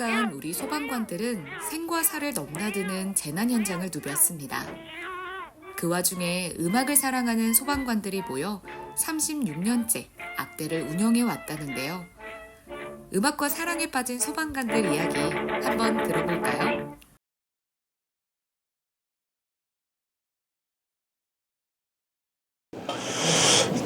3년간 우리 소방관들은 생과 사를 넘나드는 재난 현장을 누볐습니다. 그 와중에 음악을 사랑하는 소방관들이 모여 36년째 악대를 운영해 왔다는데요. 음악과 사랑에 빠진 소방관들 이야기 한번 들어볼까요?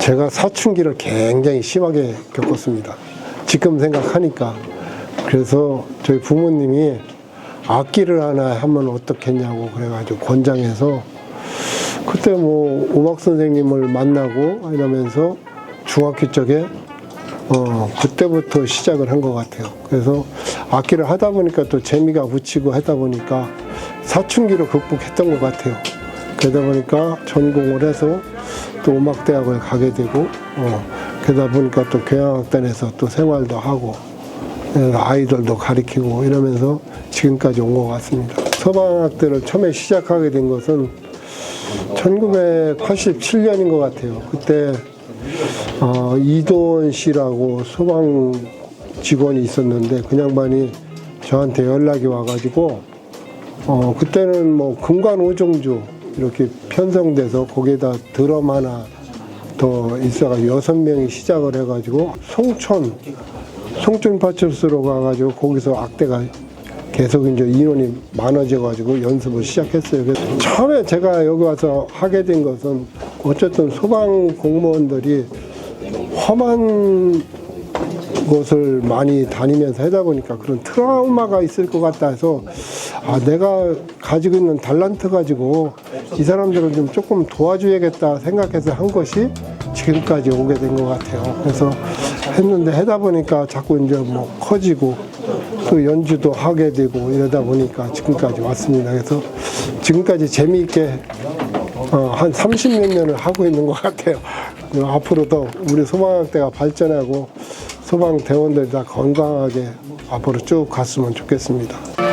제가 사춘기를 굉장히 심하게 겪었습니다. 지금 생각하니까. 그래서 저희 부모님이 악기를 하나 하면 어떻겠냐고 그래가지고 권장해서 그때 뭐 음악 선생님을 만나고 이러면서 중학교 쪽에 어 그때부터 시작을 한 것 같아요. 그래서 악기를 하다 보니까 또 재미가 붙이고 하다 보니까 사춘기를 극복했던 것 같아요. 그러다 보니까 전공을 해서 또 음악대학을 가게 되고 어, 그러다 보니까 또 교향악단에서 또 생활도 하고 아이들도 가리키고 이러면서 지금까지 온 것 같습니다. 서방악대를 처음에 시작하게 된 것은 1987년인 것 같아요. 그때 어, 이도원 씨라고 소방 직원이 있었는데 그 양반이 저한테 연락이 와가지고 어, 그때는 뭐 금관 오종주 이렇게 편성돼서 거기에다 드럼 하나 더 있어가지고 여섯 명이 시작을 해가지고 송촌 송촌 파출소로 가가지고 거기서 악대가 계속 이제 인원이 많아져가지고 연습을 시작했어요. 그래서 처음에 제가 여기 와서 하게 된 것은 어쨌든 소방 공무원들이 험한 곳을 많이 다니면서 하다 보니까 그런 트라우마가 있을 것 같다 해서 아 내가 가지고 있는 달란트 가지고 이 사람들을 좀 조금 도와줘야겠다 생각해서 한 것이 지금까지 오게 된 것 같아요. 그래서 했는데 하다 보니까 자꾸 이제 뭐 커지고 또 연주도 하게 되고 이러다 보니까 지금까지 왔습니다. 그래서 지금까지 재미있게 어, 한 30몇 년을 하고 있는 것 같아요. 앞으로도 우리 소방학대가 발전하고 소방 대원들이 다 건강하게 앞으로 쭉 갔으면 좋겠습니다.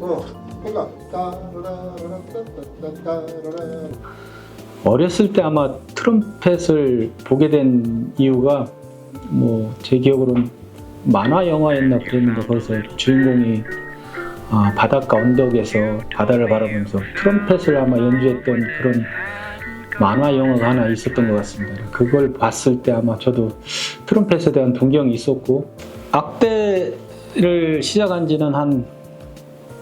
어. 어렸을 때 아마 트럼펫을 보게 된 이유가 뭐 제 기억으로는 만화 영화였나 그랬는데 거기서 주인공이 아, 바닷가 언덕에서 바다를 바라보면서 트럼펫을 아마 연주했던 그런 만화 영화가 하나 있었던 것 같습니다. 그걸 봤을 때 아마 저도 트럼펫에 대한 동경이 있었고 악대를 시작한 지는 한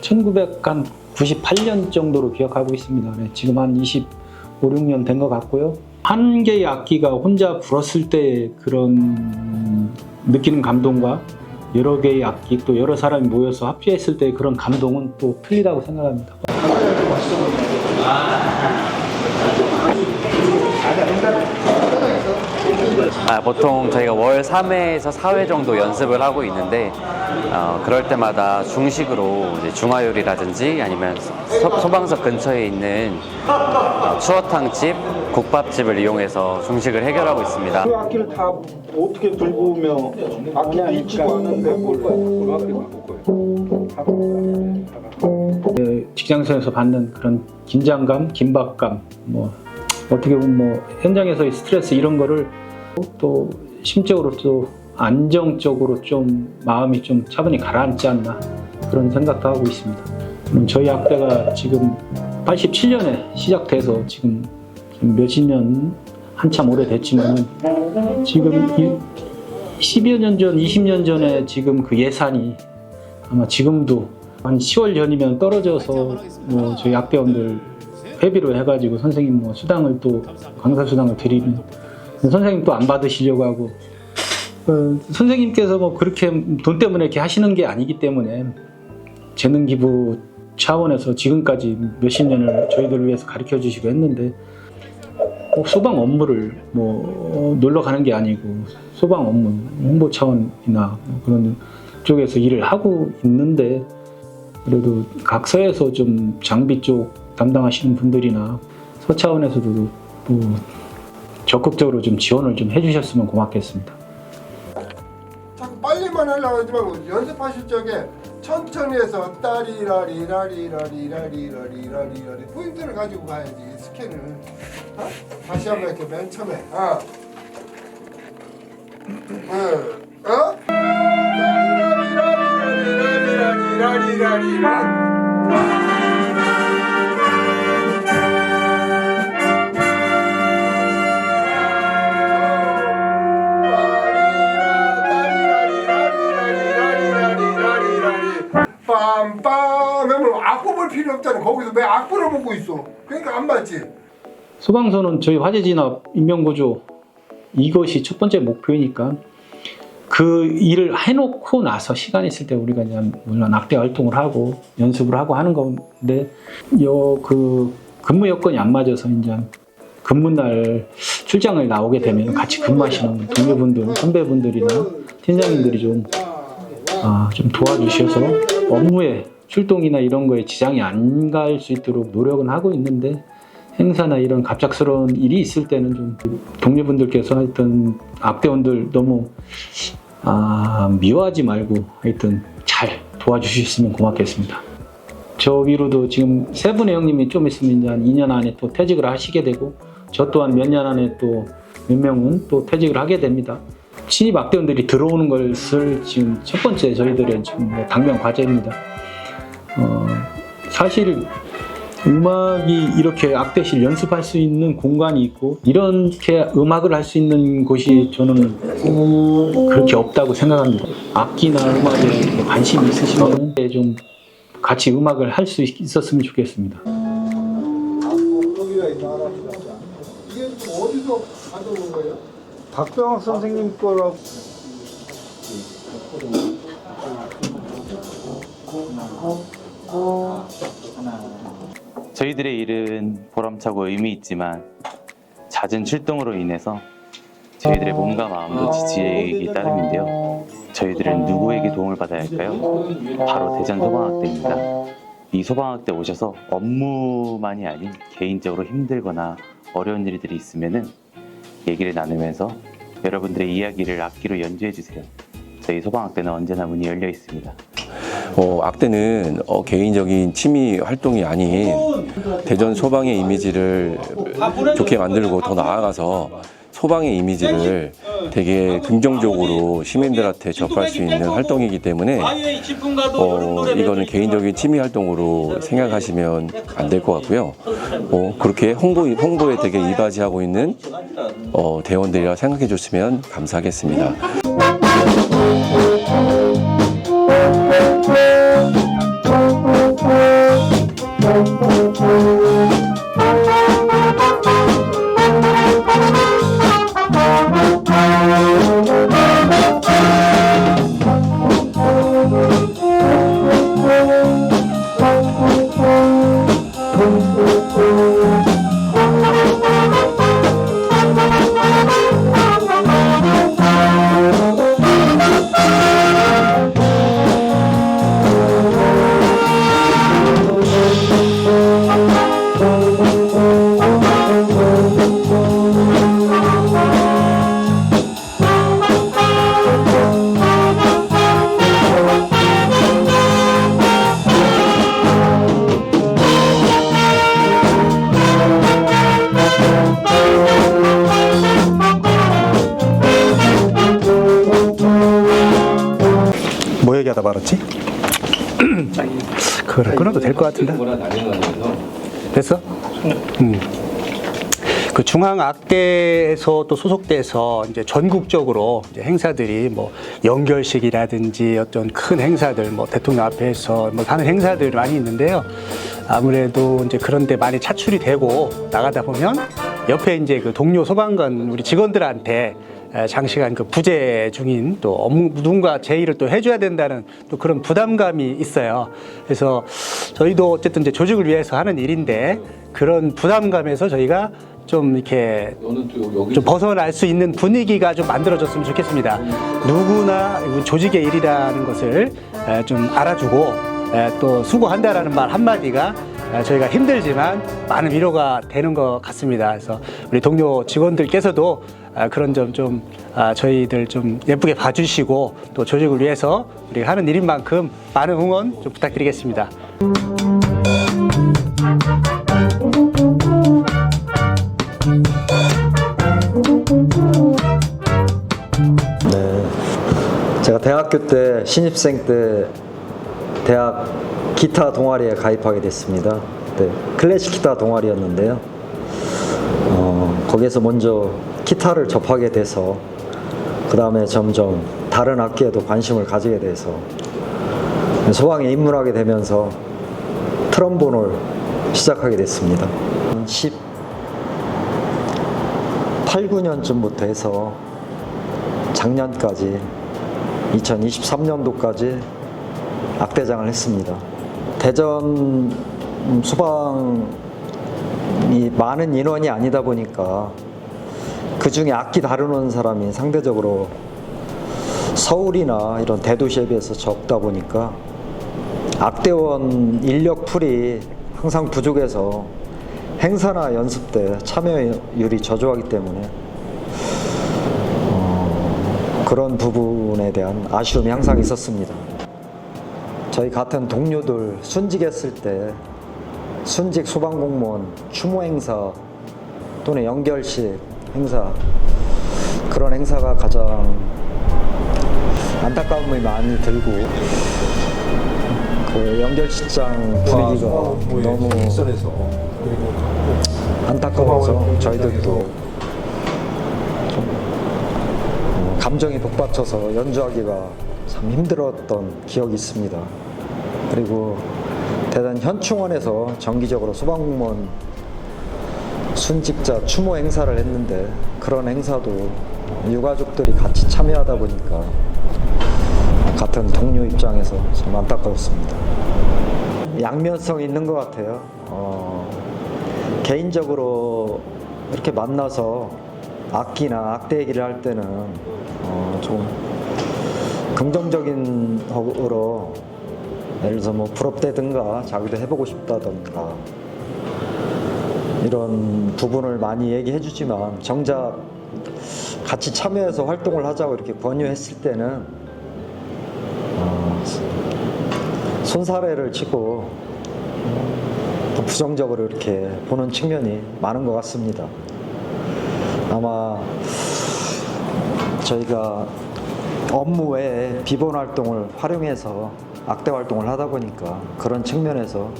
1998년 정도로 기억하고 있습니다. 네, 지금 한 25, 6년 된 것 같고요. 한 개의 악기가 혼자 불었을 때 그런 느끼는 감동과 여러 개의 악기 또 여러 사람이 모여서 합주했을 때 그런 감동은 또 틀리다고 생각합니다. 아, 보통 저희가 월 3회에서 4회 정도 연습을 하고 있는데 어, 그럴 때마다 중식으로 이제 중화요리라든지 아니면 소, 소방서 근처에 있는 어, 추어탕집, 국밥집을 이용해서 중식을 해결하고 있습니다. 그 악기를 다 어떻게 들고 오며 악기 밀치고 하는데 뭘 악기 바꿀 거예요. 바꿀 거예요. 그 직장에서 받는 그런 긴장감, 긴박감, 뭐 어떻게 보면 뭐 현장에서의 스트레스 이런 거를 또 심적으로 또 안정적으로 좀 마음이 좀 차분히 가라앉지 않나 그런 생각도 하고 있습니다. 음, 저희 학대가 지금 87년에 시작돼서 지금 몇십 년 한참 오래됐지만 지금 이 10여 년 전, 20년 전에 지금 그 예산이 아마 지금도 한 10월 전이면 떨어져서 뭐 저희 학대원들 회비로 해가지고 선생님 뭐 수당을 또 강사 수당을 드리면 선생님 또 안 받으시려고 하고 어, 선생님께서 뭐 그렇게 돈 때문에 이렇게 하시는 게 아니기 때문에 재능 기부 차원에서 지금까지 몇십 년을 저희들을 위해서 가르쳐 주시고 했는데 꼭 소방 업무를 뭐 놀러 가는 게 아니고 소방 업무 홍보 차원이나 뭐 그런 쪽에서 일을 하고 있는데 그래도 각 서에서 좀 장비 쪽 담당하시는 분들이나 서 차원에서도 뭐 적극적으로 좀 지원을 좀 해주셨으면 고맙겠습니다. 빨리만 하려고 하지 말고 연습하실 적에 천천히 해서 따리라리라리라리라리라리라리라리 포인트를 가지고 가야지 스캔을 어? 다시 한번 이렇게 맨 처음에 어? 어? 어? 따리라리라리라리라리라리라리라 리 빰빰 하면 악보 볼 필요 없잖아. 거기서 왜 악보를 보고 있어? 그러니까 안 맞지? 소방서는 저희 화재 진압 인명구조 이것이 첫 번째 목표이니까 그 일을 해놓고 나서 시간 있을 때 우리가 이제 물론 악대 활동을 하고 연습을 하고 하는 건데 여그 근무 여건이 안 맞아서 이제 근무 날 출장을 나오게 되면 같이 근무하시는 동료분들 선배분들이나 팀장님들이 좀 아, 좀 도와주셔서 업무에 출동이나 이런 거에 지장이 안 갈 수 있도록 노력은 하고 있는데 행사나 이런 갑작스러운 일이 있을 때는 좀 동료분들께서 하여튼 악대원들 너무 아, 미워하지 말고 하여튼 잘 도와주셨으면 고맙겠습니다. 저 위로도 지금 세 분의 형님이 좀 있으면 이제 한 2년 안에 또 퇴직을 하시게 되고 저 또한 몇 년 안에 또 몇 명은 또 퇴직을 하게 됩니다. 신입 악대원들이 들어오는 것을 지금 첫 번째 저희들의 지금 뭐 당면 과제입니다. 어, 사실 음악이 이렇게 악대실 연습할 수 있는 공간이 있고 이렇게 음악을 할 수 있는 곳이 저는 그렇게 없다고 생각합니다. 악기나 음악에 관심이 있으시면 좀 같이 음악을 할 수 있었으면 좋겠습니다. 박병학 선생님 거라고 저희들의 일은 보람차고 의미 있지만 잦은 출동으로 인해서 저희들의 몸과 마음도 지치기 따름인데요. 저희들은 누구에게 도움을 받아야 할까요? 바로 대전 소방학대입니다. 이 소방학대 오셔서 업무만이 아닌 개인적으로 힘들거나 어려운 일들이 있으면은 얘기를 나누면서 여러분들의 이야기를 악기로 연주해 주세요. 저희 소방학대는 언제나 문이 열려 있습니다. 어, 악대는 어, 개인적인 취미 활동이 아닌 대전 소방의 이미지를 좋게 만들고 더 나아가서 소방의 이미지를 되게 긍정적으로 시민들한테 접할 수 있는 활동이기 때문에 어, 이거는 개인적인 취미 활동으로 생각하시면 안 될 것 같고요. 어, 그렇게 홍보, 홍보에 되게 이바지하고 있는 어, 대원들이라 생각해 줬으면 감사하겠습니다. 그거를 끊어도 될 것 같은데. 됐어? 음. 그 중앙악대에서 또 소속돼서 이제 전국적으로 이제 행사들이 뭐 연결식이라든지 어떤 큰 행사들 뭐 대통령 앞에서 뭐 하는 행사들 많이 있는데요. 아무래도 이제 그런 데 많이 차출이 되고 나가다 보면 옆에 이제 그 동료 소방관 우리 직원들한테 에, 장시간 그 부재 중인 또 업무 누군가 제 일을 또 해줘야 된다는 또 그런 부담감이 있어요. 그래서 저희도 어쨌든 이제 조직을 위해서 하는 일인데 그런 부담감에서 저희가 좀 이렇게 좀 벗어날 수 있는 분위기가 좀 만들어졌으면 좋겠습니다. 누구나 이 조직의 일이라는 것을 에, 좀 알아주고 에, 또 수고한다라는 말 한마디가 에, 저희가 힘들지만 많은 위로가 되는 것 같습니다. 그래서 우리 동료 직원들께서도 아, 그런 점 좀 저희들 좀 예쁘게 봐주시고 또 조직을 위해서 우리가 하는 일인 만큼 많은 응원 좀 부탁드리겠습니다. 네. 제가 대학교 때 신입생 때 대학 기타 동아리에 가입하게 됐습니다. 네, 클래식 기타 동아리였는데요. 어, 거기에서 먼저 기타를 접하게 돼서 그 다음에 점점 다른 악기에도 관심을 가지게 돼서 소방에 입문하게 되면서 트럼본을 시작하게 됐습니다. 18, 9년쯤부터 해서 작년까지 2023년도까지 악대장을 했습니다. 대전 소방이 많은 인원이 아니다 보니까 그 중에 악기 다루는 사람이 상대적으로 서울이나 이런 대도시에 비해서 적다 보니까 악대원 인력 풀이 항상 부족해서 행사나 연습 때 참여율이 저조하기 때문에 어, 그런 부분에 대한 아쉬움이 항상 있었습니다. 저희 같은 동료들 순직했을 때 순직 소방공무원 추모 행사 또는 연결식 행사. 그런 행사가 가장 안타까움이 많이 들고 그 연결식장 분위기가 너무 안타까워서 저희들도 좀 어, 감정이 북받쳐서 연주하기가 참 힘들었던 기억이 있습니다. 그리고 대단 현충원에서 정기적으로 소방공무원 순직자 추모 행사를 했는데 그런 행사도 유가족들이 같이 참여하다 보니까 같은 동료 입장에서 참 안타까웠습니다. 양면성이 있는 것 같아요. 어, 개인적으로 이렇게 만나서 악기나 악대 얘기를 할 때는 어, 좀 긍정적인 으로 예를 들어서 뭐 부럽다든가 자기도 해보고 싶다든가 이런 부분을 많이 얘기해 주지만 정작 같이 참여해서 활동을 하자고 이렇게 권유했을 때는 어, 손사래를 치고 또 부정적으로 이렇게 보는 측면이 많은 것 같습니다. 아마 저희가 업무 외에 비본 활동을 활용해서 악대 활동을 하다 보니까 그런 측면에서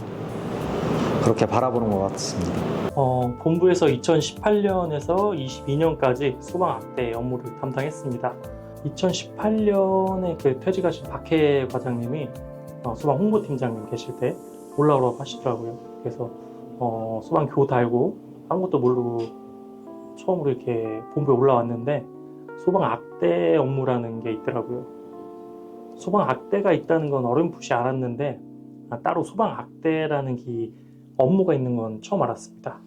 그렇게 바라보는 것 같습니다. 어, 본부에서 2018년에서 22년까지 소방 악대 업무를 담당했습니다. 2018년에 그 퇴직하신 박해 과장님이 어, 소방 홍보팀장님 계실 때 올라오라고 하시더라고요. 그래서 어, 소방 교 달고 아무것도 모르고 처음으로 이렇게 본부에 올라왔는데 소방 악대 업무라는 게 있더라고요. 소방 악대가 있다는 건 어렴풋이 알았는데 아, 따로 소방 악대라는 기 업무가 있는 건 처음 알았습니다.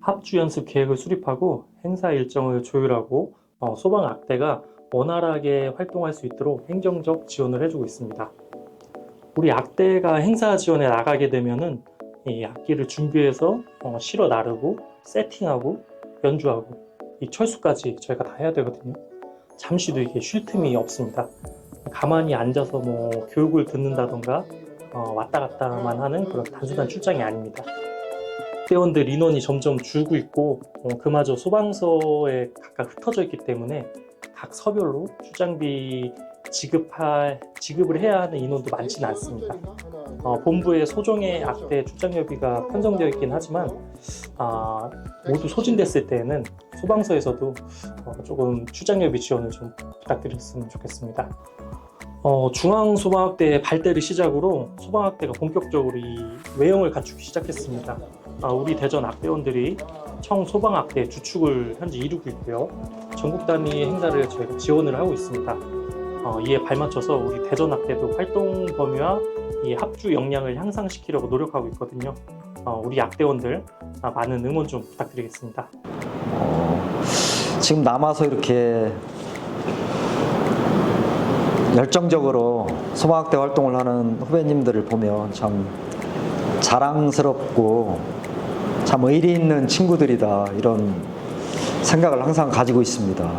합주 연습 계획을 수립하고 행사 일정을 조율하고 어, 소방 악대가 원활하게 활동할 수 있도록 행정적 지원을 해주고 있습니다. 우리 악대가 행사 지원에 나가게 되면은 이 악기를 준비해서 어, 실어 나르고 세팅하고 연주하고 이 철수까지 저희가 다 해야 되거든요. 잠시도 이게 쉴 틈이 없습니다. 가만히 앉아서 뭐 교육을 듣는다던가 어, 왔다 갔다만 하는 그런 단순한 출장이 아닙니다. 대원들 인원이 점점 줄고 있고 어, 그마저 소방서에 각각 흩어져 있기 때문에 각 서별로 출장비 지급할 지급을 해야 하는 인원도 많지는 않습니다. 어, 본부에 소정의 악대 출장료비가 편성되어 있긴 하지만 아, 모두 소진됐을 때에는 소방서에서도 어, 조금 출장료비 지원을 좀 부탁드렸으면 좋겠습니다. 어, 중앙소방학대 발대를 시작으로 소방학대가 본격적으로 이 외형을 갖추기 시작했습니다. 아, 우리 대전 악대원들이 청소방학대 주축을 현재 이루고 있고요. 전국 단위 행사를 저희가 지원을 하고 있습니다. 어, 이에 발맞춰서 우리 대전 악대도 활동 범위와 이 합주 역량을 향상시키려고 노력하고 있거든요. 어, 우리 악대원들 아, 많은 응원 좀 부탁드리겠습니다. 어, 지금 남아서 이렇게 열정적으로 소방학대 활동을 하는 후배님들을 보면 참 자랑스럽고 참 의리 있는 친구들이다 이런 생각을 항상 가지고 있습니다.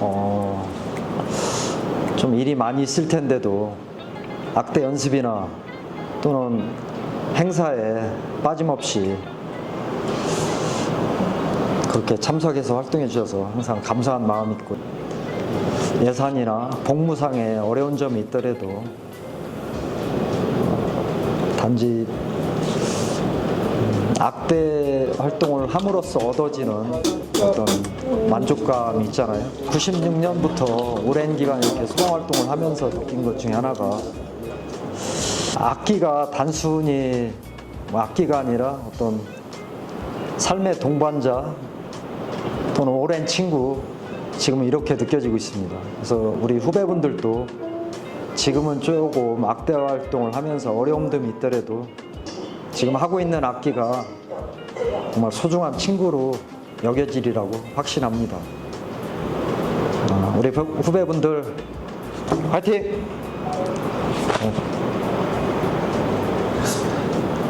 어, 좀 일이 많이 있을 텐데도 악대 연습이나 또는 행사에 빠짐없이 그렇게 참석해서 활동해 주셔서 항상 감사한 마음이 있고 예산이나 복무상에 어려운 점이 있더라도 단지 음, 악대 활동을 함으로써 얻어지는 어떤 만족감이 있잖아요. 96년부터 오랜 기간 이렇게 소방 활동을 하면서 느낀 것 중에 하나가 악기가 단순히 뭐 악기가 아니라 어떤 삶의 동반자 또는 오랜 친구 지금은 이렇게 느껴지고 있습니다. 그래서 우리 후배분들도 지금은 조금 악대 활동을 하면서 어려움들이 있더라도 지금 하고 있는 악기가 정말 소중한 친구로 여겨지리라고 확신합니다. 아, 우리 후- 후배분들 화이팅!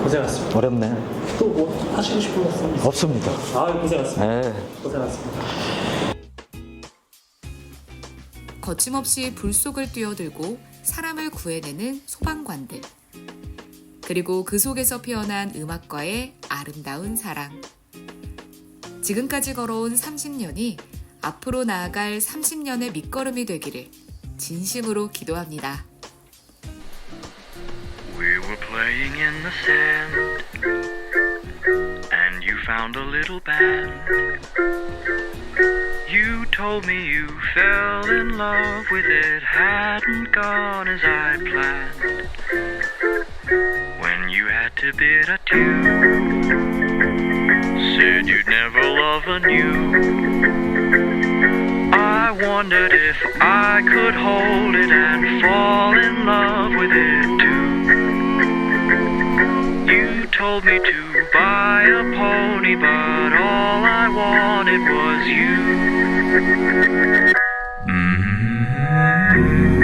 고생하셨습니다. 어렵네. 또 뭐 하시고 싶은 말씀? 없습니다. 아, 고생하셨습니다. 네. 고생하셨습니다. 거침없이 불 속을 뛰어들고 사람을 구해내는 소방관들. 그리고 그 속에서 피어난 음악과의 아름다운 사랑. 지금까지 걸어온 30년이 앞으로 나아갈 30년의 밑거름이 되기를 진심으로 기도합니다. We were playing in the sand, and you found a little band. You told me you fell in love with it, hadn't gone as I planned. When you had to bid adieu, said you'd never love anew. I wondered if I could hold it and fall in love with it too. You told me to buy a pony, but all I wanted was you. Power that